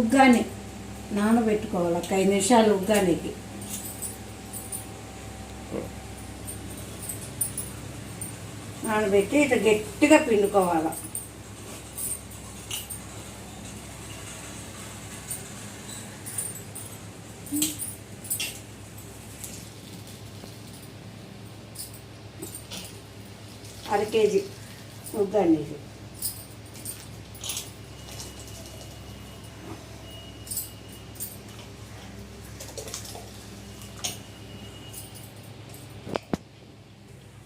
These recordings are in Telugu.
ఉగ్గాని నానబెట్టుకోవాలి ఒక ఐదు నిమిషాలు ఉగ్గానికి. నానబెట్టి ఇట్లా గట్టిగా పిండుకోవాలి. అర కేజీ ఉగ్గాని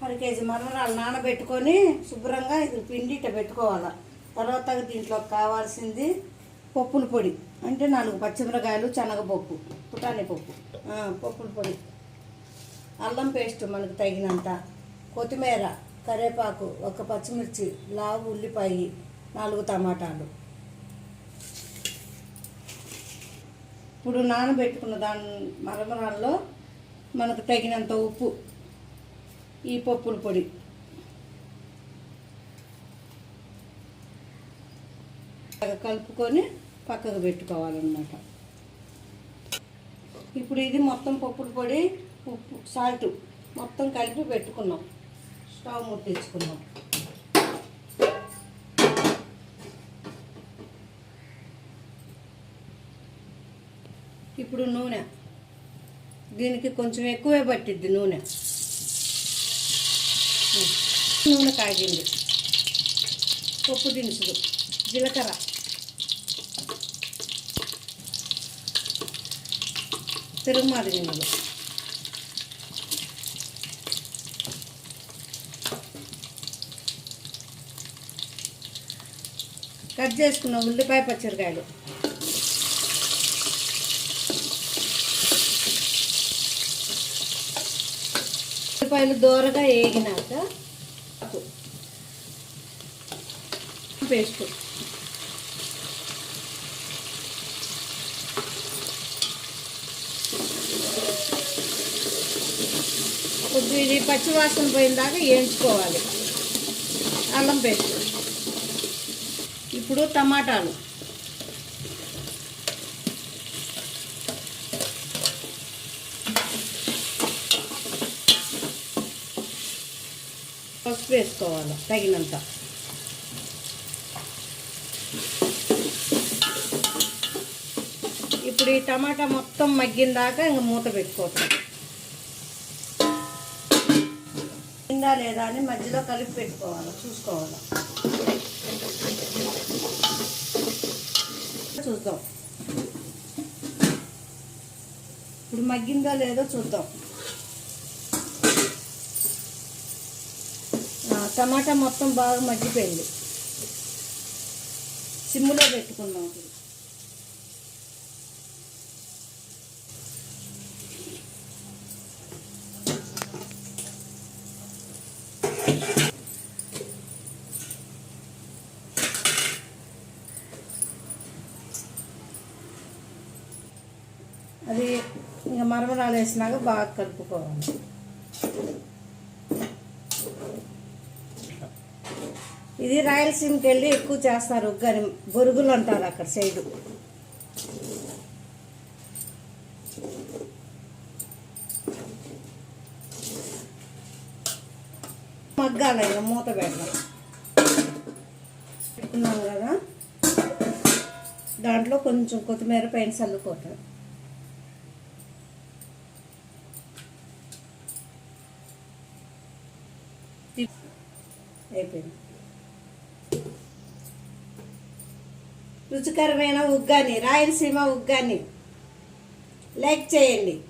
అర కేజీ మరమరాలు నానబెట్టుకొని శుభ్రంగా ఇది పిండి ఇట్ట పెట్టుకోవాలి. తర్వాత దీంట్లో కావాల్సింది పప్పుల పొడి. అంటే నాలుగు పచ్చిమిరకాయలు శనగపప్పు పుటాని పప్పు. పప్పుల పొడి. అల్లం పేస్ట్ మనకు తగినంత. కొత్తిమీర కరివేపాకు ఒక పచ్చిమిర్చి లావు ఉల్లిపాయ నాలుగు టమాటాలు. ఇప్పుడు నానబెట్టుకున్న దాని మరమరాల్లో మనకు తగినంత ఉప్పు. ఈ పప్పుల పొడి. కలుపుకొని పక్కకు పెట్టుకోవాలన్నమాట. ఇప్పుడు ఇది మొత్తం పప్పుల పొడి ఉప్పు సాల్ట్ మొత్తం కలిపి పెట్టుకున్నాం. స్టవ్ ముట్టించుకున్నాం. ఇప్పుడు నూనె. దీనికి కొంచెం ఎక్కువే పట్టిద్ది నూనె. నూనె కాగింది. పప్పు దినుసులు. జీలకర్ర. తిరుగుమాది గింజలు కట్ చేసుకున్న ఉల్లిపాయ పచ్చడికాయలు ఉల్లిపాయలు దోరగా వేగినాక పేస్ట్. కొద్దిగా ఇది పచ్చివాసన పోయిన దాకా వేయించుకోవాలి అల్లం పేస్ట్. ఇప్పుడు టమాటాలు. పసుపు వేసుకోవాలి తగినంత. ఇప్పుడు ఈ టమాటా మొత్తం మగ్గిన దాకా ఇంక మూత పెట్టుకోవచ్చు మగ్గిందా లేదా అని మధ్యలో కలిపి పెట్టుకోవాలి చూసుకోవాలి. చూద్దాం. ఇప్పుడు మగ్గిందా లేదో చూద్దాం. టమాటా మొత్తం బాగా మగ్గిపోయింది. సిమ్లో పెట్టుకుందాం ఇప్పుడు. అది ఇంకా మరమరాలు వేసినాక బాగా కలుపుకోవాలి. ఇది రాయలసీమకి వెళ్ళి ఎక్కువ చేస్తారు గరి బొరుగులు అంటారు అక్కడ సైడు. మగ్గాలైనా ఇక మూత పెడదాం. పెట్టుకున్నాం కదా. దాంట్లో కొంచెం కొత్తిమీర పైన చల్లుకోవటం. అయిపోయింది. రుచికరమైన ఉగ్గాని రాయలసీమ ఉగ్గాని. లైక్ చేయండి.